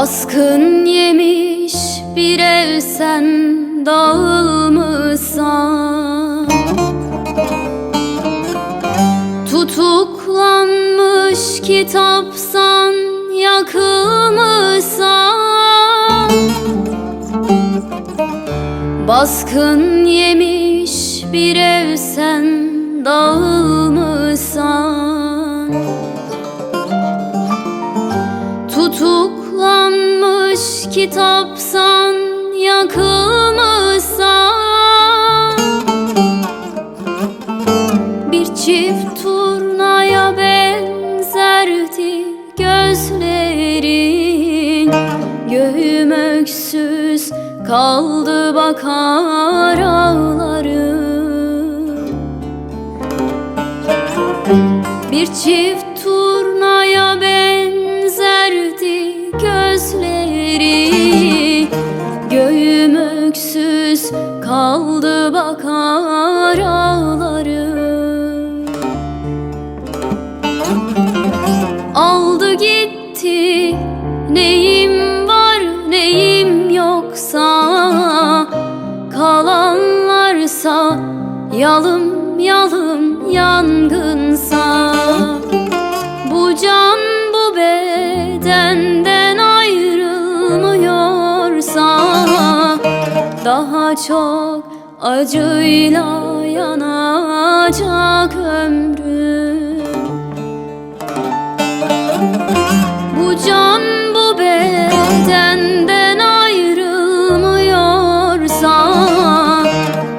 Baskın yemiş bir ev sen dağılmışsan. Tutuklanmış kitapsan yakılmışsan. Baskın yemiş bir ev sen dağılmışsan kitapsan yakılmışsan Bir çift turnaya benzerdi gözlerin. Göğüm öksüz kaldı bakar ağlarım. Bir çift gitti neyim var neyim yoksa Kalanlarsa yalım yalım yangınsa. Bu can bu bedenden ayrılmıyorsa Daha çok acıyla yanacak ömrüm bu can bu bedenden ayrılmıyorsa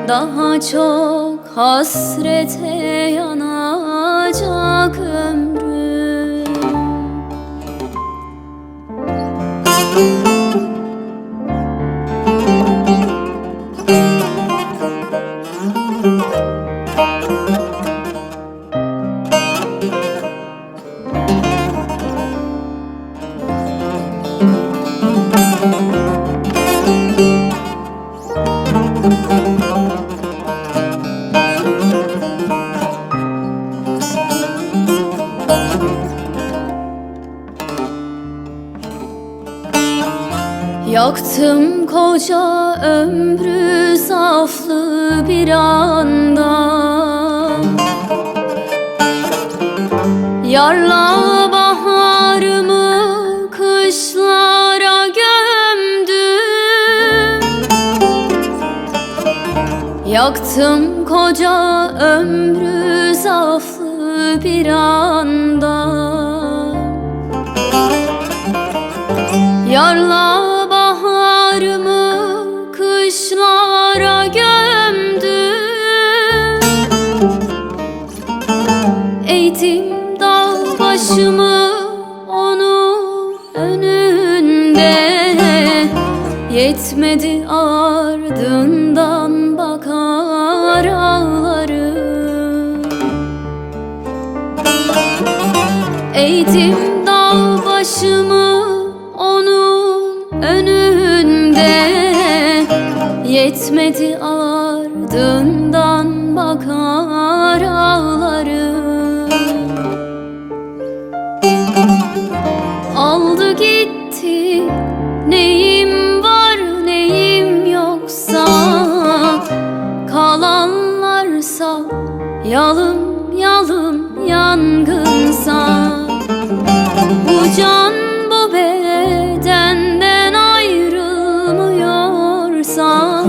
Daha çok hasrete yanacak ömrüm Yaktım koca ömrü saflı bir anda. Yarla baharımı kışlara gömdüm. Yaktım koca ömrü saflı bir anda. Yarla Yetmedi ardından bakar ağlarım Eğdim dağ başımı onun önünde. Yetmedi Yalım yalım yangın sar Bu can bu bedenden ayrılmıyorsa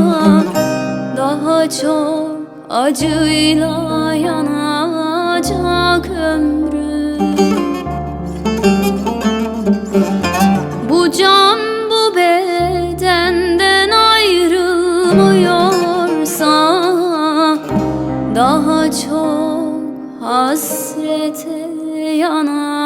Daha çok acıyla yanacak ömrüm. Hasrete yanar